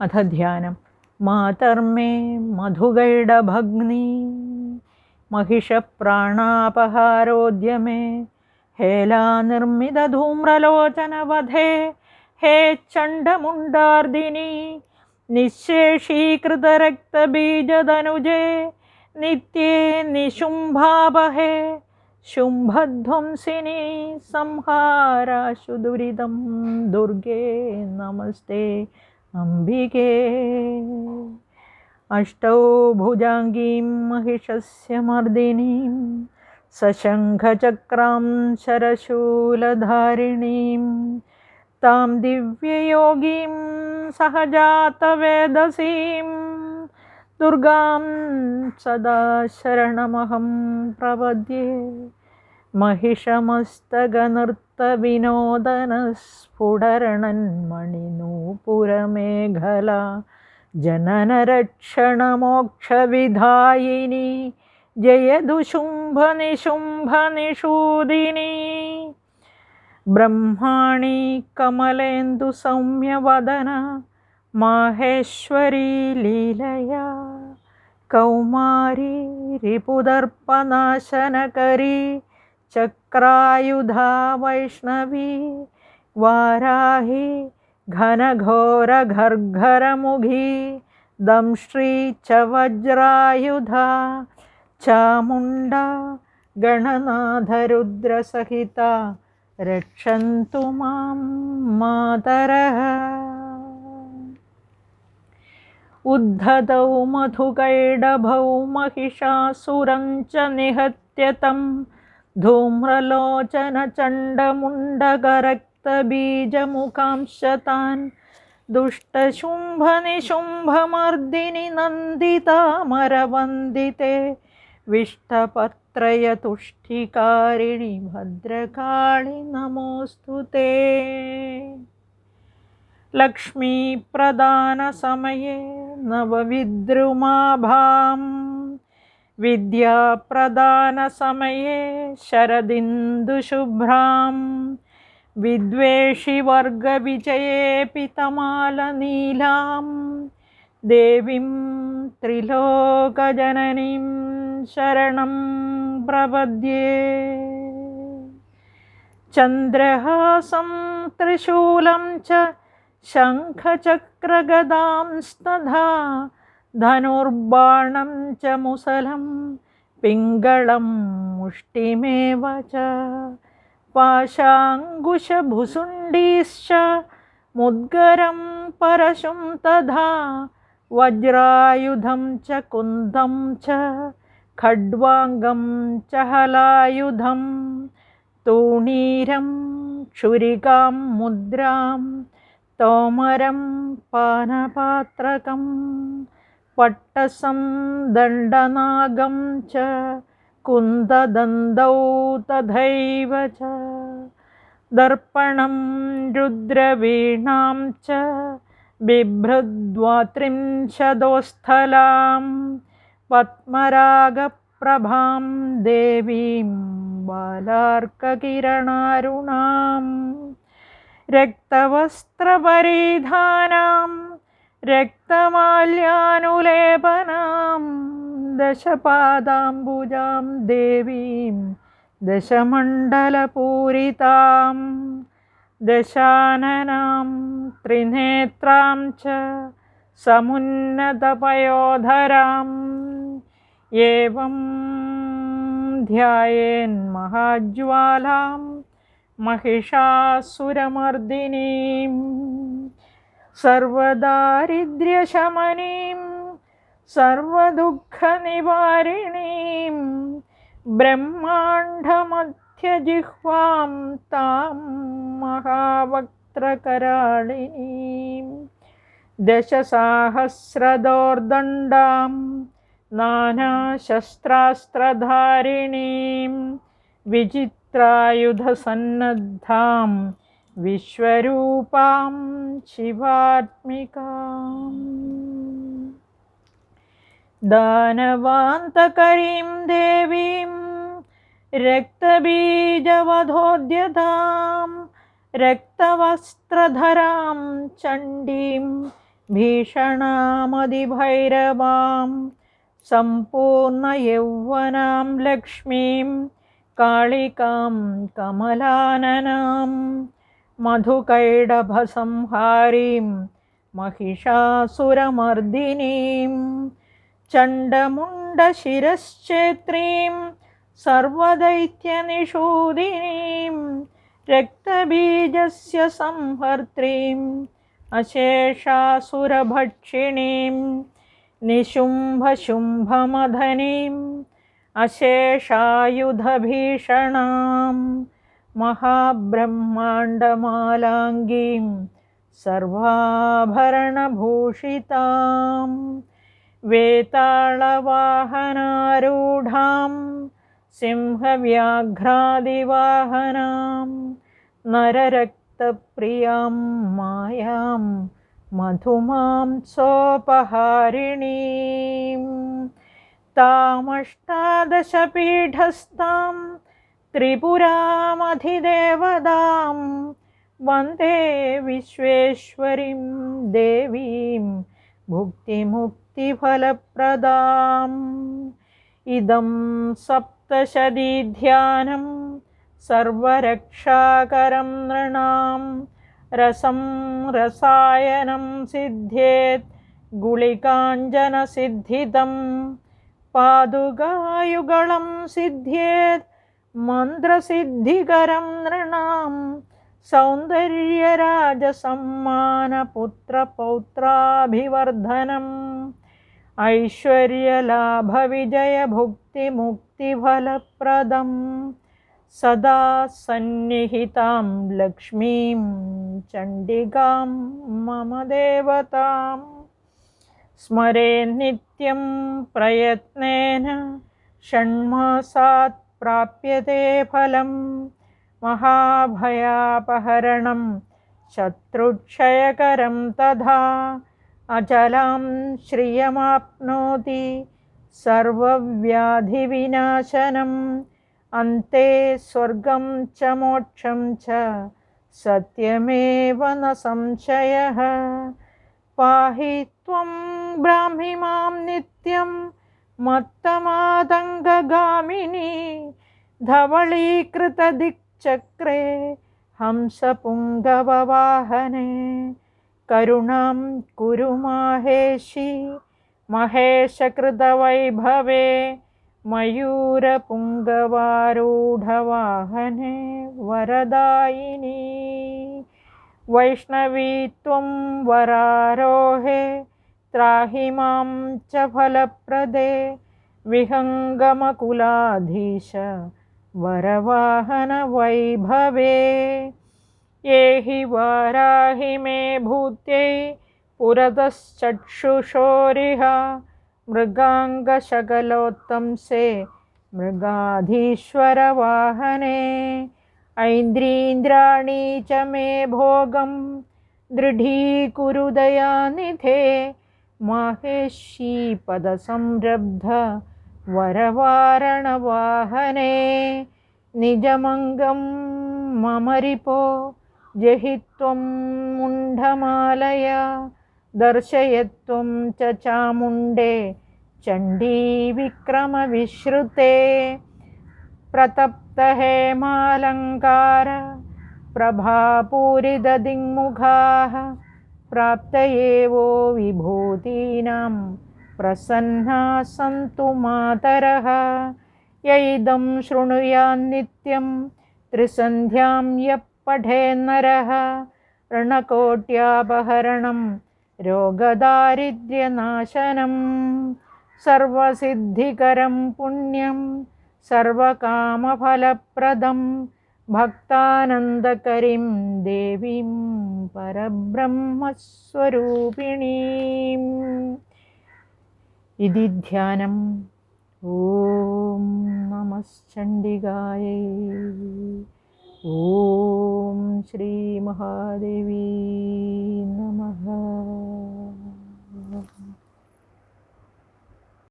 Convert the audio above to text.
अथ ध्यानं मातर्मे मधुगैडभग्नी, महिषप्राणापहारोद्यमे, हेलानिर्मितधूम्रलोचनवधे, हे चण्डमुण्डार्दिनि निःशेषीकृतरक्तबीजदनुजे नित्ये निशुम्भावहे, शुम्भध्वंसिनी संहाराशु दुरिदं दुर्गे नमस्ते। अम्बिके। अष्टौ भुजाङ्गीं महिषस्य मर्दिनीं सशङ्खचक्रां शरशूलधारिणीं तां दिव्ययोगीं सहजातवेदसीं दुर्गां सदा शरणमहं प्रपद्ये। महिषमस्तगनर्तविनोदनस्फुटरणन्मणिनूपुरमेखला जननरक्षणमोक्षविधायिनी जयदुशुम्भनिशुम्भनिषूदिनी ब्रह्माणि कमलेन्दुसौम्यवदना माहेश्वरी लीलया कौमारी रिपुदर्पनाशनकरी चक्रायुधा वैष्णवी, वाराही घनघोरघर्घरमुखी दंश्री च वज्रायुधा, चामुण्डा गणनाथरुद्रसहिता रक्षन्तु माँ मातरः। उद्धतौ मधुकैडभौ महिषासुरं च निहत्य तं धूम्रलोचनचण्डमुण्डकरक्तबीजमुखांशतान् दुष्टशुम्भनिशुम्भमर्दिनि नन्दितामरवन्दिते विष्टपत्रयतुष्टिकारिणि भद्रकाळि नमोऽस्तु ते लक्ष्मीप्रदानसमये नवविद्रुमाभां विद्याप्रदानसमये शरदिन्दुशुभ्रां विद्वेषिवर्गविजये पितमालनीलां देवीं त्रिलोकजननीं शरणं प्रपद्ये चन्द्रहासं त्रिशूलं च शङ्खचक्रगदांस्तथा धनुर्बाणं च मुसलं पिङ्गळं मुष्टिमेव च पाशाङ्कुशभुसुण्डीश्च मुद्गरं परशुं तथा वज्रायुधं च कुन्दं च खड्वाङ्गं च हलायुधं तूणीरं क्षुरिकां मुद्रां तोमरं पानपात्रकं पट्टसं दण्डनागं च कुन्ददन्दौ तथैव च। दर्पणं रुद्रवीणां च बिभ्रद्वात्रिंशदोस्थलां पद्मरागप्रभां देवीं बालार्ककिरणारुणाम् रक्तवस्त्रपरिधानां रक्तमाल्यानुलेपनां दशपादाम्बुजां देवीं दशमण्डलपूरितां दशाननां त्रिनेत्रां च समुन्नतपयोधराम् एवं ध्यायेन्महाज्वालां महिषासुरमर्दिनीं സർവദാരിദ്ര്യശമനീം സർവദുഃഖനിവാരിണീം ബ്രഹ്മാണ്ഡമധ്യജിഹ്വാം താം മഹാവക്ത്രകരാളിനീം ദശസാഹസ്രദോർദണ്ഡാം നാനാശസ്ത്രാസ്ത്രധാരിണീം വിചിത്രായുധസന്നദ്ധാം विश्वरूपां शिवात्मिकाम् दानवान्तकरीं देवीं रक्तबीजवधोद्यतां रक्तवस्त्रधरां चण्डीं भीषणामदिभैरवां सम्पूर्णयौवनां लक्ष्मीं काళिकां कमलाननां मधुकैडभसंहारीं महिषासुरमर्दिनीं चण्डमुण्डशिरश्चेत्रीं सर्वदैत्यनिषूदिनीं रक्तबीजस्य संहर्त्रीम् अशेषासुरभक्षिणीं निशुम्भशुम्भमधनीम् अशेषायुधभीषणां महाब्रह्माण्डमालाङ्गीं सर्वाभरणभूषितां वेताळवाहनारूढां सिंहव्याघ्रादिवाहनां नररक्तप्रियां मायां मधुमां सोपहारिणीम् तामष्टादशपीठस्थां त्रिपुरामधिदेवदां वंदे विश्वेश्वरीं देवीं भुक्तिमुक्तिफलप्रदाम्। इदं सप्तशदीध्यानं सर्वरक्षाकरं नृणां रसं रसायनं सिद्ध्येत् गुलिकाञ्जनसिद्धिदम् पादुकायुगलं सिद्ध्येत् मन्त्रसिद्धिकरं नृणां सौन्दर्यराजसम्मानपुत्रपौत्राभिवर्धनम् ऐश्वर्यलाभविजयभुक्तिमुक्तिफलप्रदं सदा सन्निहितां लक्ष्मीं चण्डिकां मम देवताम् स्मरे नित्यं प्रयत्नेन षण्मासात् प्राप्यते फलं महाभयापहरणं शत्रुक्षयकरं तथा अचलां श्रियमाप्नोति। सर्वव्याधिविनाशनम्। अन्ते स्वर्गं च मोक्षं च सत्यमेव न संशयः। पाहि त्वं ब्राह्मि माँ नित्यं मत्तमातङ्गगामिनी धवळीकृतदिक्चक्रे हंसपुङ्गववाहने करुणां कुरु माहेशी महेशकृतवैभवे मयूरपुङ्गवारूढवाहने वरदायिनी वैष्णवी त्वं वरारोहे त्राहि माँ च फलप्रदे विहङ्गमकुलाधीश वरवाहनवैभवे। ये हि वाराहि मे भूत्यै पुरतश्चक्षुषोरिह मृगाङ्गशकलोत्तंसे मृगाधीश्वरवाहने। ऐन्द्रीन्द्राणी च मे भोगं दृढीकुरु दयानिधे माहेशीपदसंरब्ध वरवारणवाहने निजमङ्गं मम रिपो जहि त्वं मुण्डमालया दर्शयत्वं च चामुण्डे चण्डीविक्रमविश्रुते प्रतप्तहेमालङ्कार प्रभापूरिददिङ्मुखाः प्राप्तये वो विभूतीनां प्रसन्नाः सन्तु मातरः य इदं शृणुयान्नित्यं त्रिसन्ध्यां यः पठेन्नरः ऋणकोट्यापहरणं रोगदारिद्र्यनाशनं सर्वसिद्धिकरं पुण्यं सर्वकामफलप्रदं भक्तानन्दकरीं देवीं परब्रह्मस्वरूपिणीम्। इति ध्यानम्। ॐ नमश्चण्डिकायै ॐ श्रीमहादेवी नमः